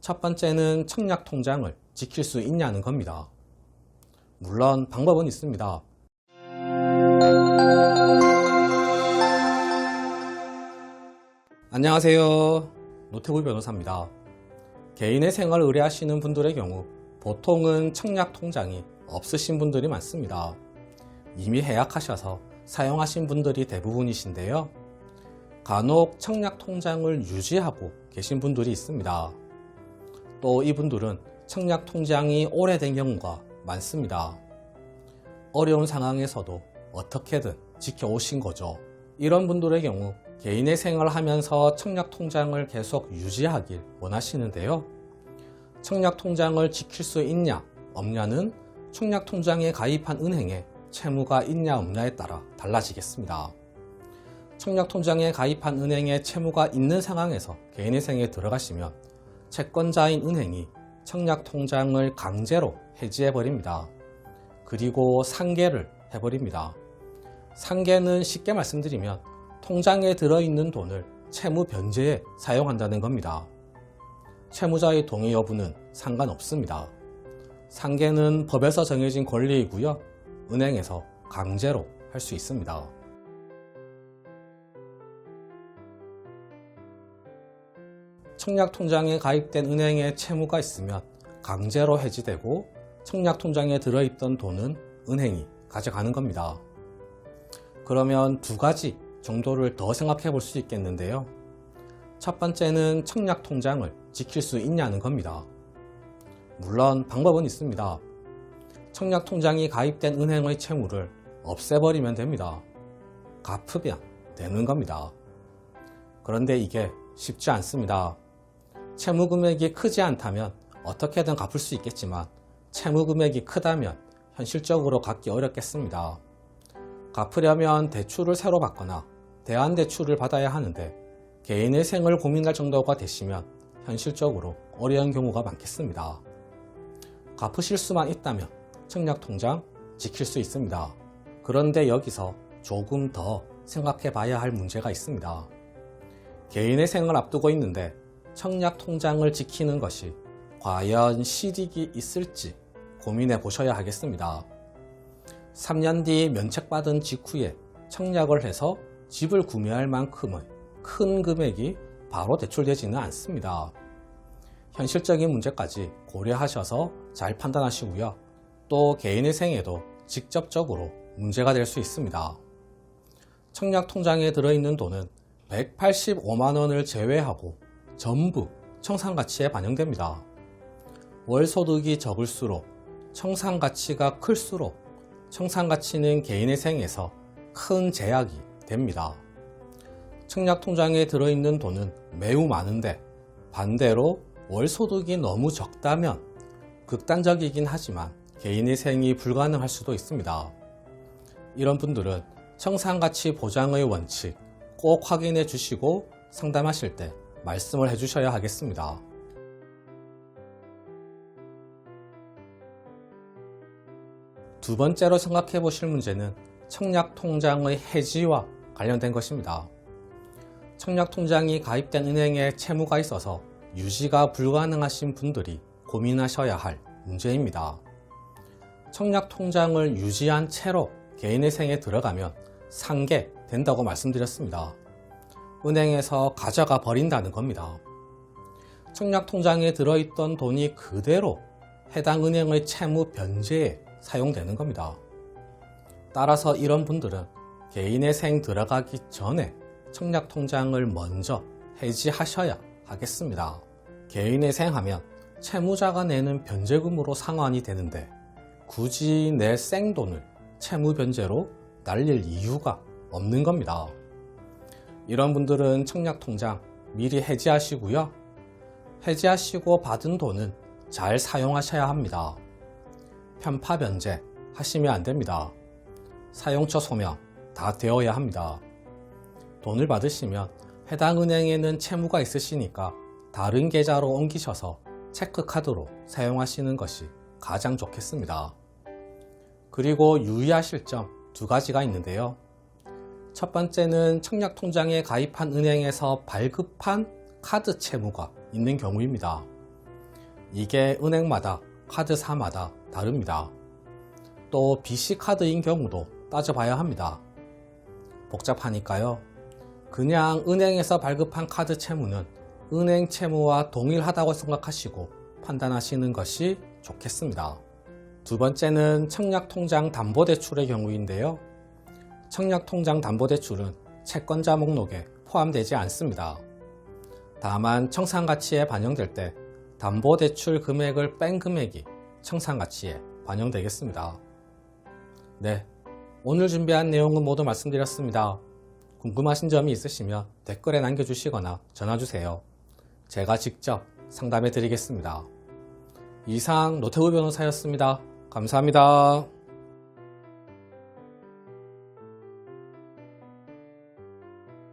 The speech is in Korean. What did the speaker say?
첫 번째는 청약 통장을 지킬 수 있냐는 겁니다. 물론 방법은 있습니다. 안녕하세요. 노태구 변호사입니다. 개인의 생활을 의뢰하시는 분들의 경우 보통은 청약 통장이 없으신 분들이 많습니다. 이미 해약하셔서 사용하신 분들이 대부분이신데요. 간혹 청약 통장을 유지하고 계신 분들이 있습니다. 또 이분들은 청약 통장이 오래된 경우가 많습니다. 어려운 상황에서도 어떻게든 지켜오신 거죠. 이런 분들의 경우 개인의 생활을 하면서 청약 통장을 계속 유지하길 원하시는데요. 청약 통장을 지킬 수 있냐, 없냐는 청약 통장에 가입한 은행에 채무가 있냐, 없냐에 따라 달라지겠습니다. 청약 통장에 가입한 은행에 채무가 있는 상황에서 개인의 생에 들어가시면 채권자인 은행이 청약 통장을 강제로 해지해 버립니다. 그리고 상계를 해버립니다. 상계는 쉽게 말씀드리면 통장에 들어있는 돈을 채무 변제에 사용한다는 겁니다. 채무자의 동의 여부는 상관없습니다. 상계는 법에서 정해진 권리이고요. 은행에서 강제로 할 수 있습니다. 청약 통장에 가입된 은행에 채무가 있으면 강제로 해지되고 청약 통장에 들어있던 돈은 은행이 가져가는 겁니다. 그러면 두 가지 정도를 더 생각해 볼 수 있겠는데요. 첫 번째는 청약 통장을 지킬 수 있냐는 겁니다. 물론 방법은 있습니다. 청약 통장이 가입된 은행의 채무를 없애버리면 됩니다. 갚으면 되는 겁니다. 그런데 이게 쉽지 않습니다. 채무 금액이 크지 않다면 어떻게든 갚을 수 있겠지만 채무 금액이 크다면 현실적으로 갚기 어렵겠습니다. 갚으려면 대출을 새로 받거나 대안 대출을 받아야 하는데 개인의 생을 고민할 정도가 되시면 현실적으로 어려운 경우가 많겠습니다. 갚으실 수만 있다면 청약 통장 지킬 수 있습니다. 그런데 여기서 조금 더 생각해 봐야 할 문제가 있습니다. 개인의 생을 앞두고 있는데 청약 통장을 지키는 것이 과연 실익이 있을지 고민해 보셔야 하겠습니다. 3년 뒤 면책받은 직후에 청약을 해서 집을 구매할 만큼의 큰 금액이 바로 대출되지는 않습니다. 현실적인 문제까지 고려하셔서 잘 판단하시고요. 또 개인의 생에도 직접적으로 문제가 될 수 있습니다. 청약 통장에 들어있는 돈은 185만 원을 제외하고 전부 청산 가치에 반영됩니다. 월 소득이 적을수록 청산 가치가 클수록 청산 가치는 개인의 생에서 큰 제약이 됩니다. 청약 통장에 들어있는 돈은 매우 많은데 반대로 월 소득이 너무 적다면 극단적이긴 하지만 개인의 생이 불가능할 수도 있습니다. 이런 분들은 청산가치 보장의 원칙 꼭 확인해 주시고 상담하실 때 말씀을 해 주셔야 하겠습니다. 두 번째로 생각해 보실 문제는 청약 통장의 해지와 관련된 것입니다. 청약 통장이 가입된 은행에 채무가 있어서 유지가 불가능하신 분들이 고민하셔야 할 문제입니다. 청약 통장을 유지한 채로 개인의 생에 들어가면 상계 된다고 말씀드렸습니다. 은행에서 가져가 버린다는 겁니다. 청약 통장에 들어있던 돈이 그대로 해당 은행의 채무 변제에 사용되는 겁니다. 따라서 이런 분들은 개인의 생 들어가기 전에 청약 통장을 먼저 해지하셔야 하겠습니다. 개인의 생하면 채무자가 내는 변제금으로 상환이 되는데 굳이 내 생돈을 채무 변제로 날릴 이유가 없는 겁니다. 이런 분들은 청약 통장 미리 해지하시고요. 해지하시고 받은 돈은 잘 사용하셔야 합니다. 편파 변제 하시면 안 됩니다. 사용처 소명 다 되어야 합니다. 돈을 받으시면 해당 은행에는 채무가 있으시니까 다른 계좌로 옮기셔서 체크카드로 사용하시는 것이 가장 좋겠습니다. 그리고 유의하실 점 두 가지가 있는데요. 첫 번째는 청약 통장에 가입한 은행에서 발급한 카드 채무가 있는 경우입니다. 이게 은행마다 카드사마다 다릅니다. 또 BC 카드인 경우도 따져봐야 합니다. 복잡하니까요. 그냥 은행에서 발급한 카드 채무는 은행 채무와 동일하다고 생각하시고 판단하시는 것이 좋겠습니다. 두 번째는 청약통장 담보대출의 경우인데요. 청약통장 담보대출은 채권자 목록에 포함되지 않습니다. 다만 청산가치에 반영될 때 담보대출 금액을 뺀 금액이 청산가치에 반영되겠습니다. 네, 오늘 준비한 내용은 모두 말씀드렸습니다. 궁금하신 점이 있으시면 댓글에 남겨주시거나 전화주세요. 제가 직접 상담해 드리겠습니다. 이상 노태우 변호사였습니다. 감사합니다.